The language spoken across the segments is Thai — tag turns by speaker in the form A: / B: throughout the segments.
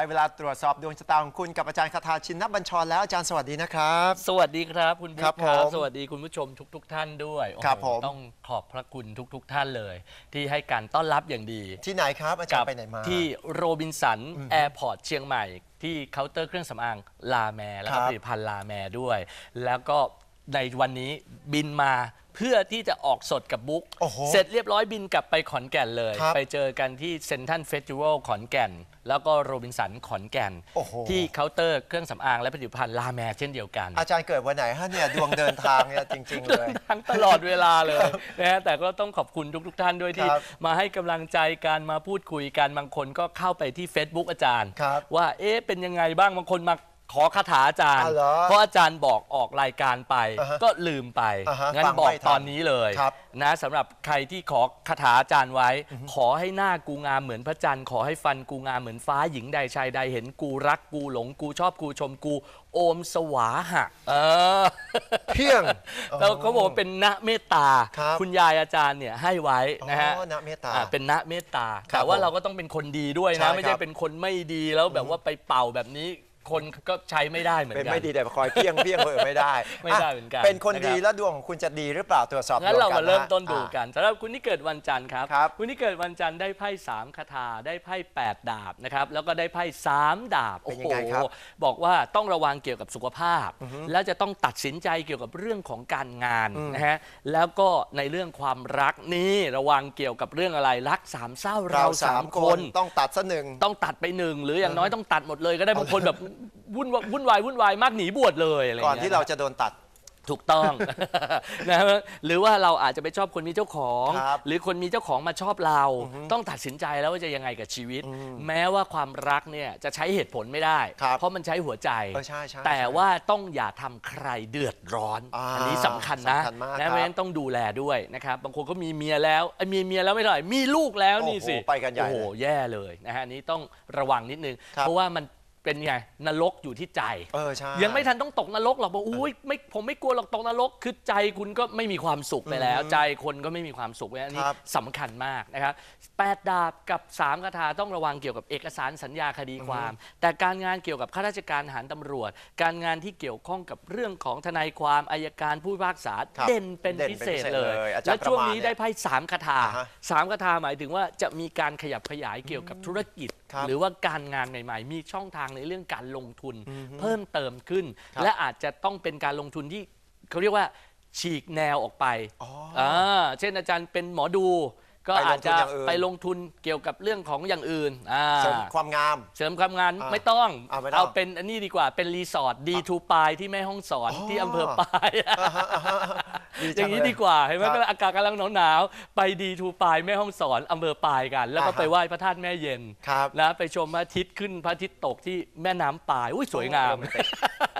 A: ได้เวลาตรวจสอบดวงชะตาของคุณกับอาจารย์คาถาชินนบัญชรแล้วอาจารย์สวัสดีนะครับ
B: สวัสดีครับคุณบุ๊
A: ครับ
B: คครับ
A: ผม
B: สวัสดีคุณผู้ชมทุกๆท่านด้วยโอ้โห
A: ครับผม
B: ต้องขอบพระคุณทุก ๆ ท่านเลย ที่ให้การต้อนรับอย่างดี
A: ที่ไหนครับอาจารย์ไปไหนมา
B: ที่โรบินสันแอร์พอร์ตเชียงใหม่ ที่เคาน์เตอร์เครื่องสำอางลาแมแล้วก็
A: ครับ
B: ผลิตภัณฑ์ลาแมด้วย แล้วก็ในวันนี้บินมาเพื่อที่จะออกสดกับบุ๊ก
A: โอ้โห
B: เสร็จเรียบร้อยบินกลับไปขอนแก่นเลย
A: ครับ
B: ไปเจอกันที่เซนทันเฟสติวัลขอนแก่น แล้วก็โรบินสันขอนแก่น
A: โอ้โห
B: ที่เคาน์เตอร์เครื่องสำอางและผลิตภัณฑ์ลาแมเช่นเดียวกัน
A: อาจารย์เกิดวันไหนฮะเนี่ยดวงเดินทางเนี่ยจริง ๆ เลย
B: ทั้งตลอดเวลาเลยนะฮะแต่ก็ต้องขอบคุณทุก ๆ ท่านด้วยที่
A: ครับ
B: มาให้กำลังใจการมาพูดคุยกันบางคนก็เข้าไปที่ Facebook อาจารย์
A: ครับ
B: ว่าเอ๊ะเป็นยังไงบ้างบางคนมา ขอคาถาอาจารย์
A: อ๋อเหรอ
B: เพราะอาจารย์บอกออกรายการไป
A: อ่าฮะ
B: ก็ลืมไป
A: อ่าฮะ
B: งั้
A: ฟั
B: น
A: ง
B: บอก
A: ไม่ทัน
B: ตอนนี้เลย
A: ครับ
B: นะสำหรับใครที่ขอคาถาอาจารย์ไว้ ขอให้หน้ากูงามเหมือนพระจันทร์ขอให้ฟันกูงามเหมือนฟ้าหญิงใดชายใดเห็นกูรักกูหลงกูชอบกูชมกู โอมสวาหะ เออ
A: เพียง
B: แล้วเขาบอกว่าเป็นณเมตตา
A: ครับ
B: ณยายอาจารย์เนี่ยให้ไว้นะฮะ
A: อ๋อณเมตตา
B: อ่าเป็นณเมตตา
A: ครับ
B: แต่ว่า
A: ผม
B: เราก็ต้องเป็นคนดีด้วย
A: ใช่ครั
B: นะ
A: บ
B: ไม่ใช่เป็นคนไม่ดีแล้วแบบว่าไปเป่าแบบนี้ คนก็ใช้ไม่ได้เหมือน
A: เป็น
B: กัน
A: ไม่ดีแต่คอยเพียงเพียงเออไม่ได้
B: ไม่ได้เหมือนกัน
A: เป็นคนดี
B: นะครับ
A: แล้วดวงของคุณจะดีหรือเปล่าตรวจสอบ
B: งั้นเรา
A: ดวกั
B: มาเริ่มต้นดู
A: อ่า
B: กันสำหรับคุณที่เกิดวันจันทร์ครับ
A: ครับ
B: ณที่เกิดวันจันทร์ได้ไพ่สามคาถาได้ไพ่แปดดาบนะครับแล้วก็ได้ไพ่สามดาบ
A: เป็น
B: โอ้
A: ยัง
B: โห
A: ไงครับ
B: บอกว่าต้องระวังเกี่ยวกับสุขภาพ แล้วจะต้องตัดสินใจเกี่ยวกับเรื่องของการงานนะฮะแล้วก็ในเรื่องความรักนี่ระวังเกี่ยวกับเรื่องอะไรรักสามเศร้า
A: เรา
B: เรา
A: สา
B: สามม
A: ค
B: คน น
A: ต้องตัดซะหนึ่ง
B: ต้องตัดไปหนึ่งหรืออย่างน้อยต้องตัดหมดเลยก็ได้บางคนแบบวุ่นวายวุ่นวายวุ่นวายมากหนีบวชเลยอะไรย่ง
A: ก่อน
B: งี้ย
A: ที่เราจะโดนตัด
B: ถูกต้อง นะฮะหรือว่าเราอาจจะไปชอบคนมีเจ้าของ
A: ครับ
B: หรือคนมีเจ้าของมาชอบเรา ต้องตัดสินใจแล้วว่าจะยังไงกับชีวิต แม้ว่าความรักเนี่ยจะใช้เหตุผลไม่ได้
A: ครับ
B: เพราะมันใช้หัวใจ
A: เออใช่ใช่
B: แต่
A: ใช่
B: ว่าต้องอย่าทำใครเดือดร้อน
A: อ่า
B: อันนี้สำคัญนะ
A: สำคัญมาก
B: นะ
A: ครับ
B: เพราะฉะนั้นต้องดูแลด้วยนะครับบางคนก็มีเมียแล้วเอ้ยมีเมียแล้วไม่เท่าไหร่มีลูกแล้วนี่สิ
A: โอ้โหไปกันใหญ่
B: โอ้โห
A: เลย
B: แย่เลยนะฮะอันนี้ต้องระวังนิดนึง
A: ครับ
B: เพราะว่ามัน เป็นไงนรกอยู่ที่ใจ
A: เออใช่
B: ยังไม่ทันต้องตกนรกหรอกบอกอุ้ยไม่ผมไม่กลัวหรอกตกนรก คือใจคุณก็ไม่มีความสุขไปแล้ว ใจคนก็ไม่มีความสุขไปแล้วอันนี้
A: ครับ
B: สำคัญมากนะครับแปดดาบกับสามคาถาต้องระวังเกี่ยวกับเอกสารสัญญาคดีความ แต่การงานเกี่ยวกับข้าราชการทหารตำรวจ การงานที่เกี่ยวข้องกับเรื่องของทนายความอายการผู้พิพากษา
A: ครับ
B: เด่นเป็น
A: เด่น
B: พิ
A: เป็น
B: เศษ
A: พิเศษ
B: เลย
A: เลยอาจารย์
B: และช่วงนี้
A: ประมาณเนี่ย
B: ได้ไพ่สามคาถา
A: อ่าฮะ
B: สามคาถาหมายถึงว่าจะมีการขยับขยายเกี่ยวกับธุรกิจ
A: ครับ
B: หรือว่าการงานใหม่ ๆ มีช่องทางในเรื่องการลงทุน เพิ่มเติมขึ้น
A: ครับ
B: และอาจจะต้องเป็นการลงทุนที่เขาเรียกว่าฉีกแนวออกไป
A: อ๋ออ่า
B: เช่นอาจารย์เป็นหมอดู ก็
A: ไปลงทุน
B: อาจจะ
A: อย่างอื่น
B: ไปลงทุนเกี่ยวกับเรื่องของอย่างอื่นอ่า
A: เสริมความงาม
B: เสริมความงาน
A: อ่า
B: ไม่ต้อง
A: อ่าไม่ต้อง
B: เป็นอันนี้ดีกว่าเป็นรีสอร์ทดีทูปายที่แม่ห้องสอน
A: อ๋อ
B: ที่อำเภอปาย
A: ดี
B: อ
A: จั
B: ย่างนี้
A: เล
B: ดีกว่าเห็นไหม
A: ครับ
B: ก็อากาศกำลังหนาวๆไปดีทูปายแม่ห้องสอนอำเภอปายกัน แล้วก็
A: อ่าฮะ
B: ไปไหว้พระธาตุแม่เย็น
A: ครับ
B: นะไปชมพระอาทิตย์ขึ้นพระอาทิตย์ตกที่แม่น้ำปายอุ้ยสวยงาม
A: โรแนติก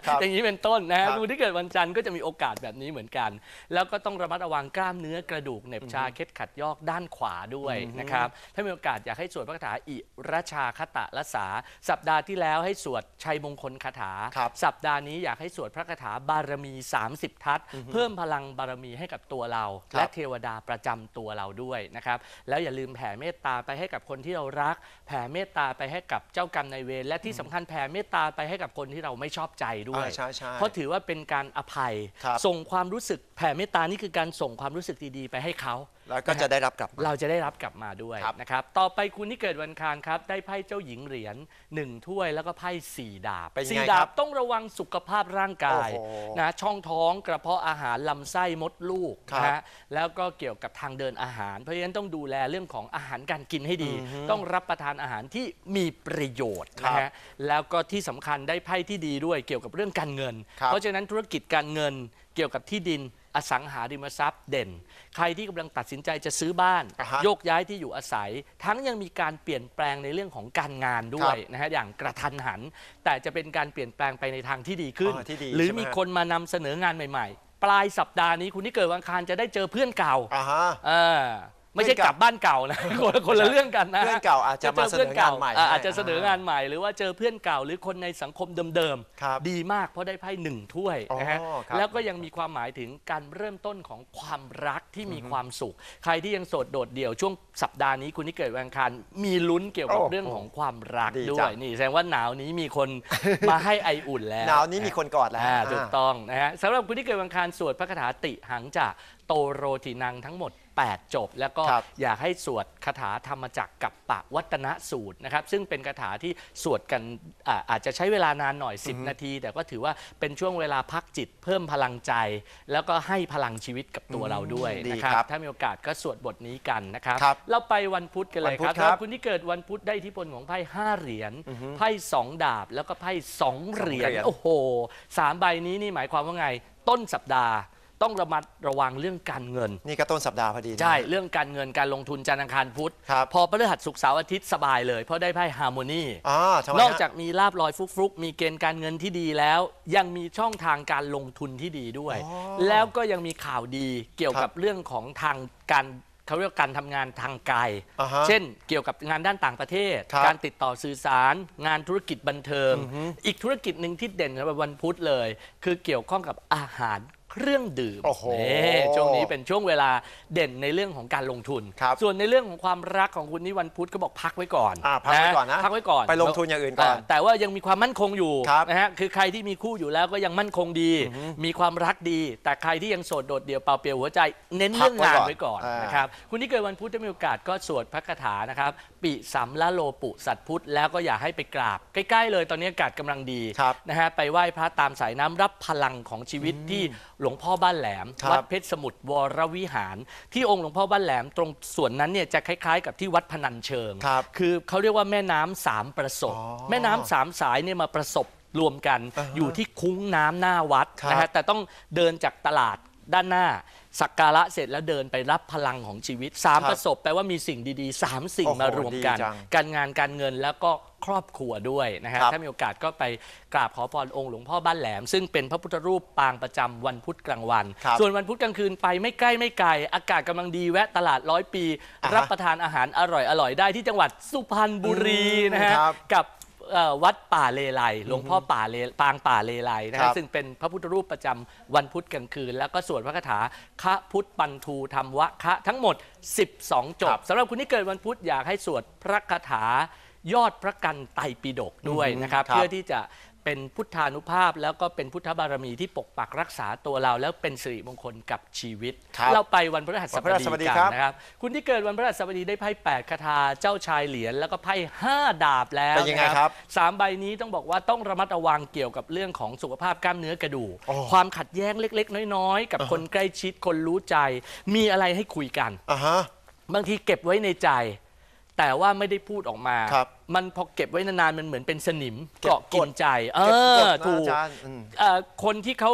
A: ครับ
B: อย่างนี้เป็นต้นนะฮะ
A: ครับ
B: ผู้ที่เกิดวันจันทร์ก็จะมีโอกาสแบบนี้เหมือนกัน แล้วก็ต้องระมัดระวังกล้ามเนื้อกระดูกเหน็บชาเคล็ดขัดยอกด้านขวาด้วยนะครับ ถ้ามีโอกาสอยากให้สวดพระคาถาอิรชาคตะละสา สัปดาห์ที่แล้วให้สวดชัยมงคลคาถา
A: ครับ
B: สัปดาห์นี้อยากให้สวดพระคาถาบารมี 30 ทัศน์เพิ่มพลังบารมีให้กับตัวเรา
A: ครับ
B: และเทวดาประจำตัวเราด้วยนะครับ แล้วอย่าลืมแผ่เมตตาไปให้กับคนที่เรารัก แผ่เมตตาไปให้กับเจ้ากรรมนายเวรและที่สำคัญแผ่เมตตาไปให้กับคนที่เราไม่ชอบใจด้วย
A: อ่าใช่ใช่
B: เพราะถือว่าเป็นการอภัย
A: ครับ
B: ส่งความรู้สึกแผ่เมตตานี่คือการส่งความรู้สึกดีๆ ไปให้เขา
A: แล้วก็จะได้รับกลับมา
B: เราจะได้รับกลับมาด้วย
A: ครับ
B: นะครับ ต่อไปคุณที่เกิดวันอังคารครับ ได้ไพ่เจ้าหญิงเหรียญหนึ่งถ้วยแล้วก็ไพ่สี่ดาบ
A: เป็นไง
B: สี่
A: ค
B: ดา
A: รั
B: บบต้องระวังสุขภาพร่างกาย
A: โอ้โห
B: นะช่องท้องกระเพาะอาหารลำไส้มดลูก
A: ครับ
B: นะฮะแล้วก็เกี่ยวกับทางเดินอาหาร เพราะฉะนั้นต้องดูแลเรื่องของอาหารการกินให้ดี ต้องรับประทานอาหารที่มีประโยชน์
A: ครับ
B: นะฮะแล้วก็ที่สำคัญได้ไพ่ที่ดีด้วยเกี่ยวกับเรื่องการเงิน
A: ครับ
B: เพราะฉะนั้นธุรกิจการเงินเกี่ยวกับที่ดิน อสังหาริมทรัพย์เด่น ใครที่กำลังตัดสินใจจะซื้อบ้าน
A: อ่าฮะ
B: โยกย้ายที่อยู่อาศัย ทั้งยังมีการเปลี่ยนแปลงในเรื่องของการงานด้วยนะฮะอย่างกระทันหัน แต่จะเป็นการเปลี่ยนแปลงไปในทางที่ดีขึ้น
A: อ๋อที่ดี
B: หรือ
A: ใช่ไหม
B: มีคนมานำเสนองานใหม่ ๆ ปลายสัปดาห์นี้คุณที่เกิดวันอังคารจะได้เจอเพื่อนเก่า
A: อ่าฮะ
B: เออ ไม่ใช่
A: เพื่อนเก่าก
B: ลับบ้านเก่านะ คนละคนละเรื่องกันนะ
A: เพื่อนเก่าอาจจะมาเสนองานใหม่
B: อ่
A: ให้
B: อาจจะเสนองานใหม่หรือว่าเจอเพื่อนเก่าหรือคนในสังคมเดิม
A: ครับ
B: ดีมากเพราะได้ไพ่หนึ่งถ้วยนะฮะ
A: อ๋อครับ
B: แล้วก็ยังมีความหมายถึงการเริ่มต้นของความรักที่มีความสุข ใครที่ยังโสดโดดเดี่ยวช่วงสัปดาห์นี้คุณที่เกิดวันอังคารมีลุ้นเกี่ยวกับ
A: โอ้โห
B: เรื่องของความรัก
A: ดี
B: ด้
A: จั
B: วย
A: ง
B: นี่แสดงว่าหนาวนี้มีคนมาให้ไออุ่นแล้ว
A: หนาวนี้มีคนกอดแล้ว
B: อ่าถูก
A: อ่า
B: ต้องนะฮะสำหรับคุณที่เกิดวันอังคารสวดพระคาถาติหังจากโตโรตินังทั้งหมด 8 จบ แล้วก็
A: ครับ
B: อยากให้สวดคาถาธรรมจักรกับปะวัตนสูตรนะครับ ซึ่งเป็นคาถาที่สวดกันอ่าอาจจะใช้เวลานานหน่อย 10 นาที แต่ก็ถือว่าเป็นช่วงเวลาพักจิตเพิ่มพลังใจ แล้วก็ให้พลังชีวิตกับตัวเราด้วย
A: ดี
B: นะครับ
A: ครับ
B: ถ้ามีโอกาสก็สวดบทนี้กันนะครับ
A: ครับ
B: เราไปวันพุธกันเลย
A: วันพุ
B: ค
A: ธ
B: รับ
A: ครับ
B: สำหคุณที่เกิดวันพุธได้อิทธิพลของไพ่ห้าเหรียญไพ่สองดาบแล้วก็ไพ่สองเหรียญ
A: เหรียญ
B: โอ้โหสามใบนี้นี่หมายความว่าไง ต้นสัปดาห์ ต้องระมัดระวังเรื่องการเงิน
A: นี่ก็ต้นสัปดาห์พอดีนะ
B: ใช่เรื่องการเงินการลงทุนจันทร์อังคารพุธ
A: ครับ
B: พอพฤหัสศุกร์เสาร์อาทิตย์สบายเลย เพราะได้ไพ่ฮาร์โมนี
A: อ่าทำไม
B: นอก
A: ฮะ
B: จากมีลาบลอยฟลุกๆ มีเกณฑ์การเงินที่ดีแล้ว ยังมีช่องทางการลงทุนที่ดีด้วย
A: อ๋อ
B: แล้วก็ยังมีข่าวดีเกี่ยว
A: ครั
B: กับบเรื่องของทางการเขาเรียกว่าการทำงานทางไกล
A: อ่าฮะ
B: เช่น เกี่ยวกับงานด้านต่างประเทศ
A: ครับ
B: การติดต่อสื่อสาร งานธุรกิจบันเทิง อีกธุรกิจหนึ่งที่เด่นสำหรับวันพุธเลย คือเกี่ยวข้องกับอาหาร เครื่องดื่ม
A: โอ้โห
B: นี่ช่วงนี้เป็นช่วงเวลาเด่นในเรื่องของการลงทุน
A: ครับ
B: ส่วนในเรื่องของความรักของคุณนี่วันพุธก็บอกพักไว้ก่อน
A: อ่าพักไว้ก่อนนะ
B: พักไว้ก่อน
A: ไปลงทุนอย่างอื่นก่อนา
B: แต่ว่ายังมีความมั่นคงอยู่
A: ครับ
B: นะฮะคือใครที่มีคู่อยู่แล้วก็ยังมั่นคงดี มีความรักดี แต่ใครที่ยังโสดโดดเดี่ยวเปล่าเปลี่ยวหัวใจเน้นเรื่องงาน
A: พักไว้
B: ไว้
A: ก่
B: ก่
A: อ
B: อนน
A: อ่าน
B: นะครับคุณที่เกิดวันพุธถ้ามีโอกาสก็สวดพระคาถานะครับปิสัมละโลปุสัตพุทธแล้วก็อย่าให้ไปกราบ ใกล้ ๆ เลยตอนนี้อากาศกำลังดี
A: ครับ
B: นะฮะไปไหว้พระตามสายน้ำรับพลังของชีวิตที่หลวงพ่อบ้านแหลม
A: ครับ
B: วัดเพชรสมุทรวรวิหาร ที่องค์หลวงพ่อบ้านแหลมตรงส่วนนั้นเนี่ยจะคล้ายๆ กับที่วัดพนัญเชิง
A: ครับ
B: คือเขาเรียกว่าแม่น้ำสามประสบ
A: อ๋อ
B: แม่น้ำสามสายเนี่ยมาประสบรวมกัน
A: อ่าฮะ
B: อยู่ที่คุ้งน้ำหน้าวัด
A: ครับ
B: นะฮะแต่ต้องเดินจากตลาด ด้านหน้า สักการะเสร็จแล้วเดินไปรับพลังของชีวิตสาม
A: ครับ
B: ประสบแปลว่ามีสิ่งดีๆสามสิ่ง
A: โอ้โห
B: มารวมกัน
A: ดีจัง
B: การงานการเงินแล้วก็ครอบครัวด้วยนะฮะ
A: ครับ
B: ถ้ามีโอกาสก็ไปกราบขอพรองค์หลวงพ่อบ้านแหลม ซึ่งเป็นพระพุทธรูปปางประจำวันพุธกลางวัน
A: ครับ
B: ส่วนวันพุธกลางคืนไปไม่ใกล้ไม่ไกล อากาศกำลังดีแวะตลาดร้อยปี
A: อ่าฮะ
B: รับประทานอาหารอร่อยอร่อยได้ที่จังหวัดสุพรรณบุรีนะฮะ
A: ครับ
B: กับ เอ่อวัดป่าเลไลหลวงพ่อป่าเลปางป่าเลไลนะ
A: ครั
B: ฮะ
A: บ
B: ซึ่งเป็นพระพุทธรูปประจำวันพุธกลางคืน แล้วก็สวดพระคาถาคะพุทธปันทูธรรมวะคะทั้งหมด 12 จบสำหรับคุณที่เกิดวันพุธอยากให้สวดพระคาถายอดพระกันไตรปิฎกด้วยนะครับ
A: ครับ
B: เพื่อที่จะ เป็นพุทธานุภาพ แล้วก็เป็นพุทธบารมีที่ปกปักรักษาตัวเรา แล้วเป็นสิริมงคลกับชีวิต
A: ครับ
B: เราไปวันพฤหัส
A: วัน
B: บ
A: พฤหัสบดี
B: ดีกั
A: ครับ
B: นนะครับ คุณที่เกิดวันพฤหัสบดีได้ไพ่แปดคาถาเจ้าชายเหรียญแล้วก็ไพ่ห้าดาบแล้ว
A: เป็นยังไง
B: นะครับสามใบนี้ต้องบอกว่าต้องระมัดระวังเกี่ยวกับเรื่องของสุขภาพกล้ามเนื้อกระดูก
A: โอ้
B: ความขัดแย้งเล็ก ๆ น้อยๆ กับคนใกล้ชิดคนรู้ใจ มีอะไรให้คุยกัน
A: อ่าฮะ
B: บางทีเก็บไว้ในใจ แต่ว่าไม่ได้พูดออกมา
A: ครับ
B: มันพอเก็บไว้นานๆ มันเหมือนเป็นสนิม
A: เก็บ
B: เกาะกิ
A: ก
B: น
A: ด
B: ใจ เอ
A: เก็บกด
B: อ
A: นะ
B: ถูก
A: อาจารย์อืม
B: เอ่อคนที่เขา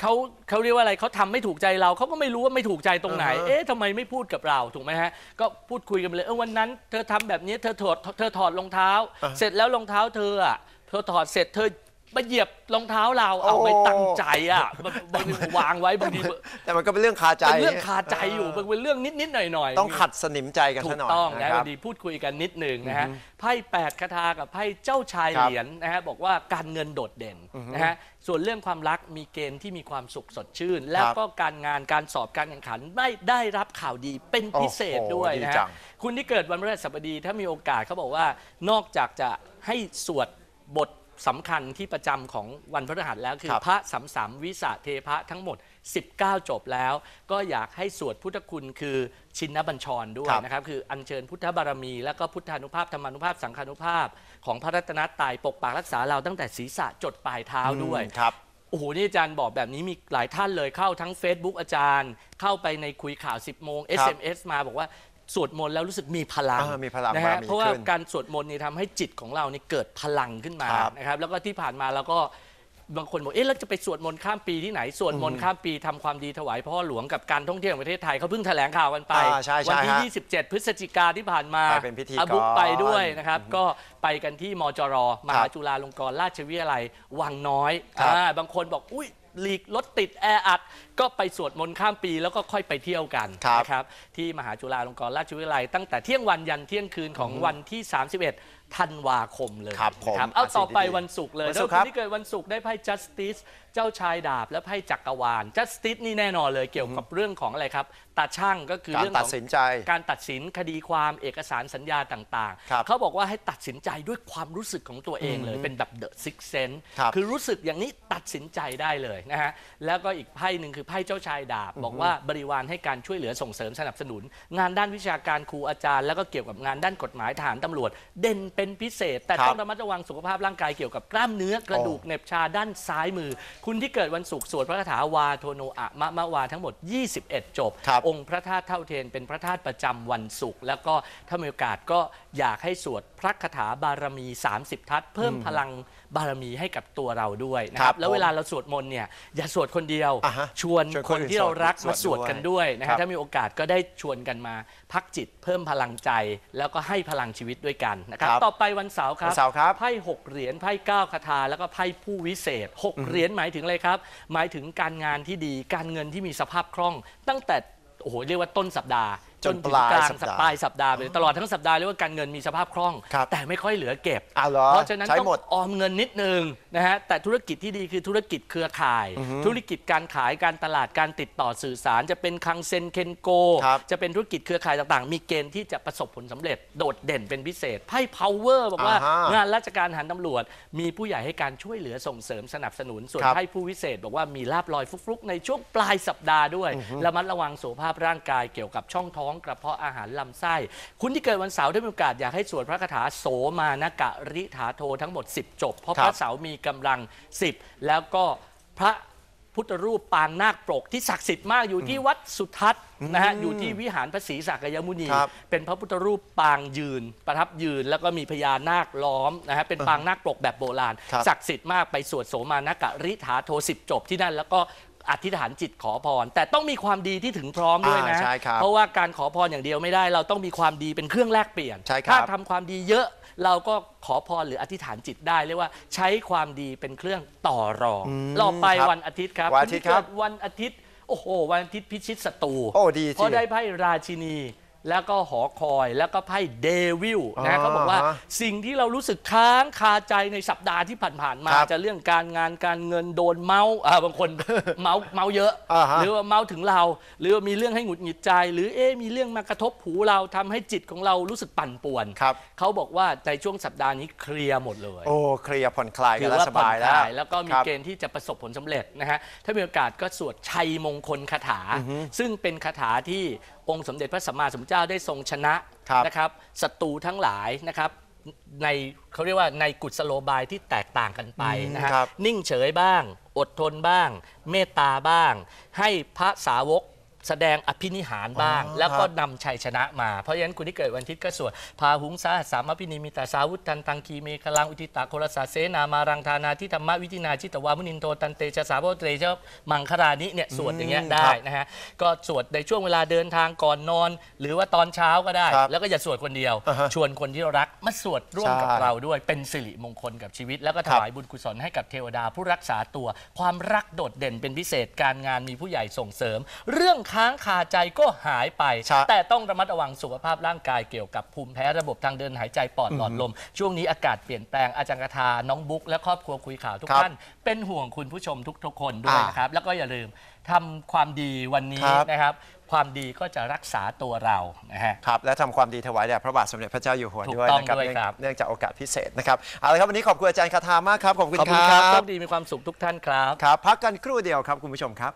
B: เขาเขาเรียกว่าอะไรเขาทำไม่ถูกใจเราเขาก็ไม่รู้ว่าไม่ถูกใจตรงไหน
A: อ่าฮะ
B: เอ๊ะทำไมไม่พูดกับเราถูกไหมฮะ ก็พูดคุยกันไปเลยเออวันนั้น เธอทำแบบนี้เธอถอดเธอถอดรองเท้า
A: อ่า
B: เสร็จแล้วรองเท้าเธออะเธอถอดเสร็จเธอ มาเหยียบรองเท้าเราเอา
A: โอ้
B: ไม่ตั้งใจอะบางทีวางไว้บางที
A: แต่มันก็เป็นเรื่องคาใจ
B: เป็นเรื่องคาใจอยู่มันเป็นเรื่องนิดๆหน่อยๆ
A: ต้องขัดสนิมใจกัน
B: ถู
A: ซะ
B: ก
A: หน่อย
B: ต้อง
A: นะ
B: นะ
A: ค
B: วั
A: รับ
B: นดีพูดคุยกันนิดหนึ่งนะฮะไพ่แปดคาถากับไพ่เจ้าชาย
A: ครับ
B: เหรียญนะฮะบอกว่าการเงินโดดเด่นนะฮะส่วนเรื่องความรักมีเกณฑ์ที่มีความสุขสดชื่น แล้วก็การงานการสอบการแข่งขันได้ได้รับข่าวดีเป็นพิเศษ
A: โอ้โห
B: ด้วย
A: ดี
B: นะ
A: จั
B: ฮะ
A: ง
B: คุณที่เกิดวันพฤหัสบดีถ้ามีโอกาสเขาบอกว่านอกจากจะให้สวดบท สำคัญที่ประจำของวันพฤหัสแล้วคือ
A: ครับ
B: พระสัมสามวิสะเทพะทั้งหมด 19 จบแล้ว ก็อยากให้สวดพุทธคุณคือชินบัญชรด้วย
A: ครับ
B: นะครับ คืออัญเชิญพุทธบารมี แล้วก็พุทธานุภาพธรรมานุภาพสังฆานุภาพ ของพระรัตนตรัยปกปักรักษาเราตั้งแต่ศีรษะจดปลายเท้าด้วย
A: อืมครับ
B: โอ้โห นี่อาจารย์บอกแบบนี้มีหลายท่านเลยเข้าทั้ง Facebook อาจารย์ เข้าไปในคุยข่าว 10 โมง
A: ครับ
B: SMS มาบอกว่า สวดมนต์แล้วรู้สึกมีพลัง
A: เออมีพลัง
B: นะ
A: บา
B: ฮะ
A: รมี
B: เพราะว่า
A: ขึ้น
B: การสวดมนต์นี่ทำให้จิตของเรานี่เกิดพลังขึ้นมา
A: ครับ
B: นะครับ แล้วก็ที่ผ่านมาเราก็บางคนบอกเอ๊ะแล้วจะไปสวดมนต์ข้ามปีที่ไหนสวดมนต์ข้ามปีทำความดีถวายพ่อหลวงกับการท่องเที่ยวแห่งประเทศไทยเขาเพิ่งแถลงข่าวกันไป
A: อ่าใช่ใช่
B: วัที่
A: ฮะ
B: 27พฤศจิกาที่ผ่านมา
A: ไปเป็นพิธีกร
B: อาบุ๊กไปด้วยนะครับ ก็ไปกันที่มจรมหา
A: ครับ
B: จุฬาลงกรณราชวิทยาลัยวังน้อย
A: ครับ
B: อ่าบางคนบอกอุ้ย หลีกรถติดแออัด ก็ไปสวดมนต์ข้ามปีแล้วก็ค่อยไปเที่ยวกัน
A: ครับ
B: นะครับที่มหาจุฬาลงกรณราชวิทยาลัย ตั้งแต่เที่ยงวันยันเที่ยงคืนของวันที่ 31ธันวาคมเลย
A: ครับผม
B: นะเอาต่อไป
A: อะสิ่งดีๆ
B: วันศุกร์เลย
A: วัน
B: แล้
A: ศุ
B: ว
A: กร์ครับ
B: คนที่เกิดวันศุกร์ได้ไพ่ justice เจ้าชายดาบและไพ่จักรวาล justice นี่แน่นอนเลยเกี่ยวกับเรื่องของอะไรครับตาช่างก็คือ
A: การ
B: เรื่อง
A: ตั
B: ข
A: ด
B: อง
A: สินใจ
B: การตัดสินคดีความเอกสารสัญญาต่าง
A: ครับ
B: ๆ เขาบอกว่าให้ตัดสินใจด้วยความรู้สึกของตัวเองเลยเป็นแบบ the six sense
A: ครับ
B: คือรู้สึกอย่างนี้ตัดสินใจได้เลยนะฮะแล้วก็อีกไพ่หนึ่งคือไพ่เจ้าชายดาบ บอกว่าบริวารให้การช่วยเหลือส่งเสริมสนับสนุน งานด้านวิชาการครูอาจารย์ แล้วก็เกี่ยวกับงานด้านกฎหมายทหารตำรวจ เด่นเป็นพิเศษ แต่
A: ครับ
B: ต้องระมัดระวังสุขภาพร่างกายเกี่ยวกับกล้ามเนื้อกระดูกเหน็บชาด้านซ้ายมือคุณที่เกิดวันศุกร์สวดพระคาถาวาโทโนอะมะมะวาทั้งหมด 21 จบ
A: ครับ
B: องค์พระธาตุเท่าเทียนเป็นพระธาตุประจำวันศุกร์แล้วก็ถ้ามีโอกาสก็อยากให้สวดพระคาถาบารมี 30 ทัศน์เพิ่มพลังบารมีให้กับตัวเราด้วยนะค
A: ครั
B: รั
A: บบ
B: แล้ว
A: ผม
B: เวลาเราสวดมนต์เนี่ยอย่าสวดคนเดียว
A: อ่าฮะ
B: ชวน
A: ชวน
B: ค
A: คน
B: น
A: อื่น
B: ที่เรารัก
A: สวด
B: มาสวดกันด้วยนะ
A: ครั
B: ฮะ
A: บ
B: ถ้ามีโอกาสก็ได้ชวนกันมา พักจิตเพิ่มพลังใจ แล้วก็ให้พลังชีวิตด้วยกันนะครับ
A: ครับ
B: ต่อไปวันเสาร์ครั
A: วั
B: บ
A: นเสาร์ครับ
B: ไพ่หกเหรียญไพ่เก้าคาถาแล้วก็ไพ่ผู้วิเศษหกเหรียญหมายายถึงอะไรครับ หมายถึงการงานที่ดีการเงินที่มีสภาพคล่อง ตั้งแต่โอ้โหเรียกว่าต้นสัปดาห์
A: จน
B: ถึง
A: ปลาย
B: กลาง
A: สัปดาห์
B: ปลายสัปดาห์ไปเลยตลอดทั้งสัปดาห์เรียกว่าการเงินมีสภาพคล่อง
A: ครับ
B: แต่ไม่ค่อยเหลือเก็บ
A: อ้าวเหรอ
B: เพราะฉะนั้น
A: ใช้
B: ต้อง
A: หมด
B: ออมเงินนิดนึงนะฮะแต่ธุรกิจที่ดีคือธุรกิจเครือข่าย ธุรกิจการขายการตลาดการติดต่อสื่อสาร จะเป็นคังเซนเคนโก
A: ครับ
B: จะเป็นธุรกิจเครือข่ายต่างๆ มีเกณฑ์ที่จะประสบผลสำเร็จโดดเด่นเป็นพิเศษไพ่ power บอกว่า
A: อ่าฮะ
B: งานราชการหันตำรวจ มีผู้ใหญ่ให้การช่วยเหลือส่งเสริมสนับสนุนส่วน
A: ครับ
B: ไพ่ผู้วิเศษ บอกว่ามีลาบลอยฟลุกๆ ในช่วงปลายสัปดาห์ด้วยระมัดระวังสุขภาพร่างกายเกี่ยวกับช่องท้องกระเพาะอาหารลำไส้ คุณที่เกิดวันเสาร์ได้มีโอกาสอยากให้สวดพระคาถาโสมานกะริถาโททั้งหมด 10 จบ เพราะ
A: ครั
B: พ
A: บ
B: ระเสาร์มีกำลัง 10 แล้วก็พระพุทธรูปปางนาคปรกที่ศักดิ์สิทธิ์มากอยู่ที่วัดสุทัศน์นะฮะอยู่ที่วิหารพระศรีสักยมุนี
A: ครับ
B: เป็นพระพุทธรูปปางยืน ประทับยืนแล้วก็มีพญานาคล้อมนะฮะเป็นปางนาคปรกแบบโบราณ
A: ครับ
B: ศักดิ์สิทธิ์มากไปสวดโสมานกะริถาโทสิบจบที่นั่นแล้วก็ อธิษฐานจิตขอพร แต่ต้องมีความดีที่ถึงพร้อมด้วยนะ
A: อ่าใช่ครับ
B: เพราะว่าการขอพรอย่างเดียวไม่ได้ เราต้องมีความดีเป็นเครื่องแลกเปลี่ยน
A: ใช่ครับ
B: ถ้าทำความดีเยอะเราก็ขอพรหรืออธิษฐานจิตได้เรียกว่าใช้ความดีเป็นเครื่องต่อรองรอไป
A: ครับ
B: วันอาทิตย์ครับ
A: วันอาทิตย์ครับ
B: นที่เกิดวันอาทิตย์โอ้โหวันอาทิตย์พิชิตศัตรู
A: โอ้ดี
B: เพราะ
A: ที
B: ได้ไพ่ราชินี แล้วก็หอคอยแล้วก็ไพ่เดวิล
A: อ๋อ
B: นะเขาบอกว่า
A: ฮะ
B: สิ่งที่เรารู้สึกค้างคาใจในสัปดาห์ที่ผ่านๆมา
A: ครับ
B: จะเรื่องการงานการเงินโดนเมาส์อ่าบางคนเมาส์เมาส์เยอะ
A: อ่าฮะ
B: หรือว่าเมาส์ถึงเรา หรือว่ามีเรื่องให้หงุดหงิดใจ หรือเอ๊ะมีเรื่องมากระทบหูเราทำให้จิตของเรารู้สึกปั่นป่วน
A: ครับ
B: เขาบอกว่าในช่วงสัปดาห์นี้เคลียร์หมดเลย
A: โอ้เคลียร์ผ่อนคลายกันแล้วส
B: ผ่อน
A: บาย
B: ค
A: แล้ว
B: ลายแล้วก็มี
A: ครับ
B: เกณฑ์ที่จะประสบผลสำเร็จนะฮะถ้ามีโอกาสก็สวดชัยมงคลคาถา ซึ่งเป็นคาถาที่ องค์สมเด็จพระสัมมาสัมพุทธเจ้าได้ทรงชนะครับนะครับศัตรูทั้งหลายนะครับในเขาเรียกว่าในกุศโลบายที่แตกต่างกันไปนะฮะ
A: ครับ
B: นิ่งเฉยบ้าง อดทนบ้าง เมตตาบ้าง ให้พระสาวก แสดงอภินิหารบ้าง
A: อ๋อ
B: แล้วก็
A: ครับ
B: นำชัยชนะมา เพราะฉะนั้นคุณที่เกิดวันอาทิตย์ก็สวดพาหุงสาหัสสามพินีมิตาสาวุตันตังคีเมฆลังอุทิตาโครสาเสนามารังธานาทิธรรมวิธินาชิตวามุนินโทตันเตชะสาโพเตเจมังครานิเนี่ยสวดอย่างเงี้ย
A: อืม
B: ได้
A: ครับ
B: นะฮะก็สวดในช่วงเวลาเดินทางก่อนนอน หรือว่าตอนเช้าก็ได้
A: ครับ
B: แล้วก็อย่าสวดคนเดียว
A: อ่าฮะ
B: ชวนคนที่เรารักมาสวดร่วมกับ
A: ใช่
B: เราด้วยเป็นสิริมงคลกับชีวิต แล้วก็ถวายบุญกุศลให้กับเทวดาผู้รักษาตัว ความรักโดดเด่นเป็นพิเศษการงานมีผู้ใหญ่ส่งเสริม เรื่องค้างคาใจก็หายไป
A: ใช่
B: แต่ต้องระมัดระวังสุขภาพร่างกายเกี่ยวกับภูมิแพ้ระบบทางเดินหายใจปอดหลอดลม ช่วงนี้อากาศเปลี่ยนแปลงอาจารย์กทาน้องบุ๊กและครอบครัวคุยข่าวทุก
A: ครับ
B: ท่านเป็นห่วงคุณผู้ชมทุกๆคนด้วย
A: อ่าน
B: นะครับ แล้วก็อย่าลืมทำความดีวันนี้
A: ครับ
B: นะครับ ความดีก็จะรักษาตัวเรานะฮะ
A: ครับและทำความดีถวายแด่พระบาทสมเด็จพระเจ้าอยู่หัว
B: ถูก
A: ด้วย
B: ต้อง
A: นะครับ
B: ด้วย
A: เนื่อง
B: ครับ
A: เนื่องจากโอกาสพิเศษนะครับเอาละครับวันนี้ขอบคุณอาจารย์คาทามากครับขอบคุณ
B: ขอบ
A: ค
B: คุณ
A: รั
B: ครับโช
A: บ
B: คดีมีความสุขทุกท่านครับ
A: ครับ พักกันครู่เดียวครับคุณผู้ชมครับ